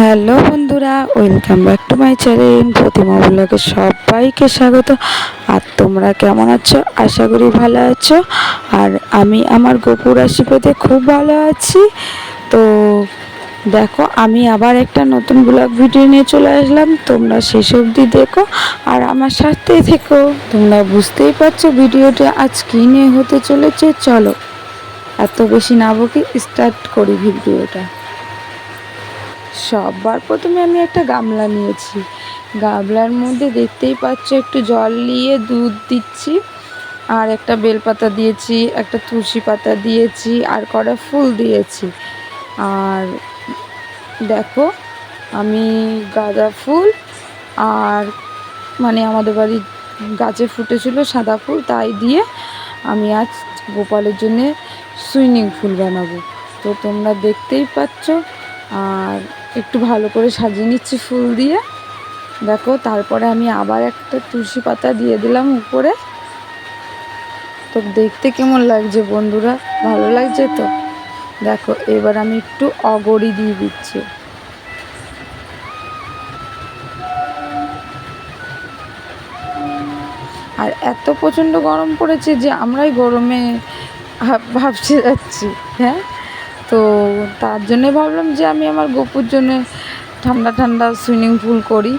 Hello বন্ধুরা, welcome back to my channel Pratima ব্লগে সবাইকে স্বাগত। আর তোমরা কেমন আছো? আশা করি ভালো আছো। আর আমি আমার গোপুর আশীর্বাদে খুব ভালো আছি। তো দেখো, আমি আবার একটা নতুন ব্লগ ভিডিও নিয়ে চলে আসলাম। তোমরা শেষ অবধি দেখো আর আমার সাথে থেকো। তোমরা বুঝতেই পারছ ভিডিওটা আজ কী নিয়ে হতে চলেছে। চলো, এত বেশি না বকি স্টার্ট করি ভিডিওটা। সবার প্রথমে আমি একটা গামলা নিয়েছি। গামলার মধ্যে দেখতেই পাচ্ছ একটু জল নিয়ে দুধ দিচ্ছি, আর একটা বেলপাতা দিয়েছি, একটা তুলসী পাতা দিয়েছি, আর কটা ফুল দিয়েছি। আর দেখো, আমি গাঁদা ফুল, আর মানে আমাদের বাড়ির গাছে ফুটেছিল সাদা ফুল, তাই দিয়ে আমি আজ গোপালের জন্যে সুইমিং ফুল বানাবো। তো তোমরা দেখতেই পাচ্ছ, আর একটু ভালো করে সাজিয়ে নিচ্ছি ফুল দিয়ে। দেখো, তারপরে আমি আবার একটা তুলসী পাতা দিয়ে দিলাম উপরে। তো দেখতে কেমন লাগছে বন্ধুরা? ভালো লাগছে তো? দেখো, এবার আমি একটু অগরি দিয়ে দিচ্ছি। আর এত প্রচণ্ড গরম পড়েছে যে আমরাই গরমে ভাব- ভাবছে যাচ্ছি হ্যাঁ? তো তার জন্যে ভাবলাম যে আমি আমার গপুর জন্য ঠান্ডা ঠান্ডা সুইমিং পুল করি।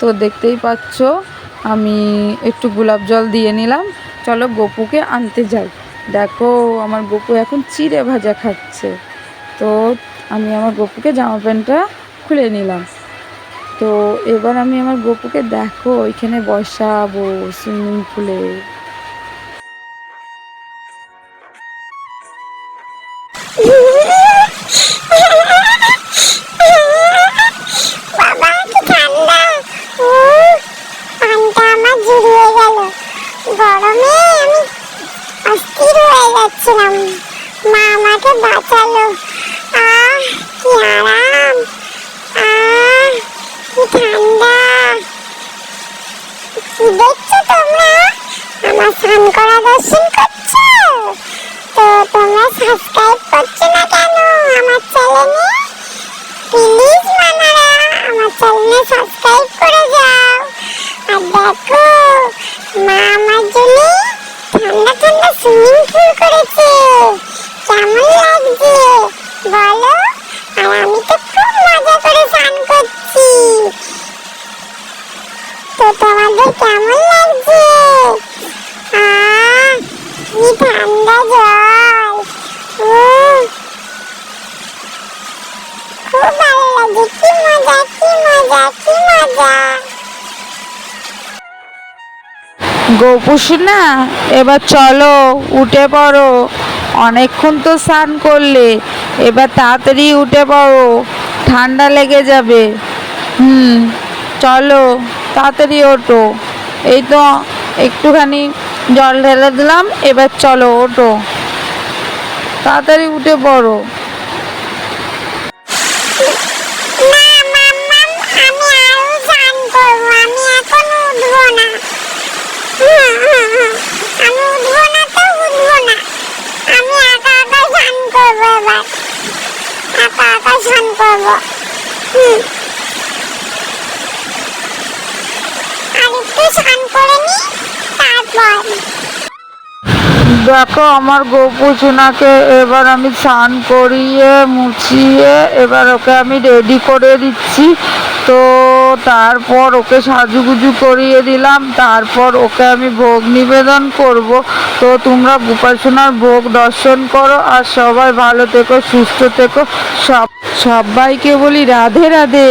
তো দেখতেই পাচ্ছ, আমি একটু গোলাপ জল দিয়ে নিলাম। চলো গপুকে আনতে যাই। দেখো, আমার গপু এখন চিড়ে ভাজা খাচ্ছে। তো আমি আমার গপুকে জামা প্যান্টটা খুলে নিলাম। তো এবার আমি আমার গপুকে দেখো, ওইখানে বসাবো সুইমিং পুলে যাচ্ছিলাম মা আমাকে বাঁচালো। আহ, কি আরাম। আহ, কি ঠান্ডা। কি দেখছ তোমরা? আমার স্নান করা দর্শন করছ? তো তোমরা সাবস্ক্রাইব করছ না কেন? আমার চ্যানেলে প্লিজ মানারা আমার চ্যানেলে সাবস্ক্রাইব তো তোমাদের কেমন লাগছে? কি ঠান্ডা জল। খুব ভালো লাগে কি মজা কি মজা কি মজা। গোপুসিনা এবার চলো, উঠে পড়ো। অনেকক্ষণ তো স্নান করলে, এবার তাড়াতাড়ি উঠে পড়ো। ঠান্ডা লেগে যাবে। হুম, চলো। তাড়াতাড়ি ওটো এই তো একটুখানি জল ঢেলে দিলাম এবার চলো ওটো তাড়াতাড়ি উঠে পড়ো না মাম্মাম আমি আরও স্নান করব আমি এখন উঠবো না হুম, হুম, হুম। আমি উঠবো না তো উঠবো না আমি একা একা স্নান করব এবার একা একা স্নান করব হুম। আর একটু স্নান করে নি তারপর দেখো, আমার গোপু সোনাকে এবার আমি স্নান করিয়ে, মুছিয়ে, এবার ওকে আমি রেডি করে দিচ্ছি। তো তারপর ওকে সাজুগুজু করিয়ে দিলাম। তারপর ওকে আমি ভোগ নিবেদন করব। তো তোমরা গোপালসনার ভোগ দর্শন করো আর সবাই ভালো থেকো, সুস্থ থেকো। সব সবাইকে বলি রাধে রাধে।